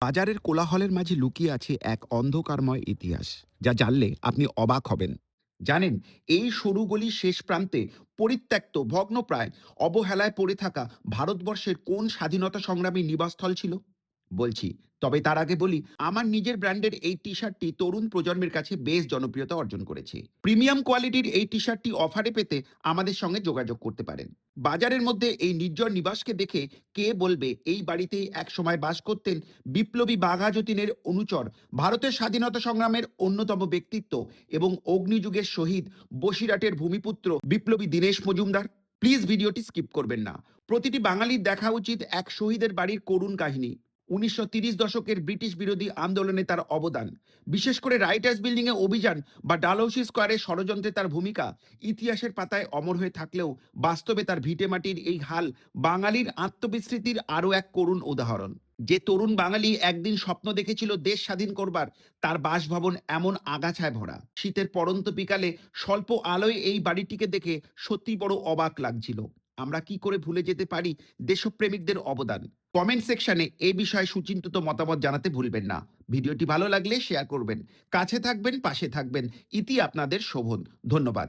বাজারের কোলাহলের মাঝে লুকিয়ে আছে এক অন্ধকারময় ইতিহাস, যা জানলে আপনি অবাক হবেন। জানেন, এই সরু গলির শেষ প্রান্তে পরিত্যক্ত, ভগ্নপ্রায়, অবহেলায় পড়ে থাকা ভারতবর্ষের কোন স্বাধীনতা সংগ্রামী নিবাসস্থল ছিল? বলছি। তবে তার আগে বলি, আমার নিজের ব্র্যান্ডের এই টি শার্টটি তরুণ প্রজন্মের কাছে বেশ জনপ্রিয়তা অর্জন করেছে। প্রিমিয়াম কোয়ালিটির এই টি শার্টটি অফারে পেতে আমাদের সঙ্গে যোগাযোগ করতে পারেন। বাজারের মধ্যে এই নির্জন নিবাসকে দেখে কে বলবে, এই বাড়িতেই একসময় বাস করতেন বিপ্লবী বাঘা যতীনের অনুচর, ভারতের স্বাধীনতা সংগ্রামের অন্যতম ব্যক্তিত্ব এবং অগ্নিযুগের শহীদ বসিরহাটের ভূমিপুত্র বিপ্লবী দীনেশ মজুমদার প্লিজ ভিডিওটি স্কিপ করবেন না। প্রতিটি বাঙালির দেখা উচিত এক শহীদের বাড়ির করুণ কাহিনী। উনিশশো তিরিশ দশকের ব্রিটিশ বিরোধী আন্দোলনে তার অবদান। বিশেষ করে রাইটার্স বিল্ডিংয়ে অভিযান বা ডালহৌসি স্কোয়ারে ষড়যন্ত্রে তার ভূমিকা ইতিহাসের পাতায় অমর হয়ে থাকলেও বাস্তবে তার ভিটেমাটির এই হাল বাঙালির আত্মবিস্মৃতির আরও এক করুণ উদাহরণ। যে তরুণ বাঙালি একদিন স্বপ্ন দেখেছিল দেশ স্বাধীন করবার, তার বাসভবন এমন আগাছায় ভরা। শীতের পড়ন্ত বিকালে স্বল্প আলোয় এই বাড়িটিকে দেখে সত্যি বড় অবাক লাগছিল। আমরা কি করে ভুলে যেতে পারি? দেশপ্রেমিকদের অবদান। কমেন্ট সেকশনে এ বিষয়ে সুচিন্তিত মতামত জানাতে ভুলবেন না। ভিডিওটি ভালো লাগলে শেয়ার করবেন। কাছে থাকবেন, পাশে থাকবেন। ইতি আপনাদের শোভন। ধন্যবাদ।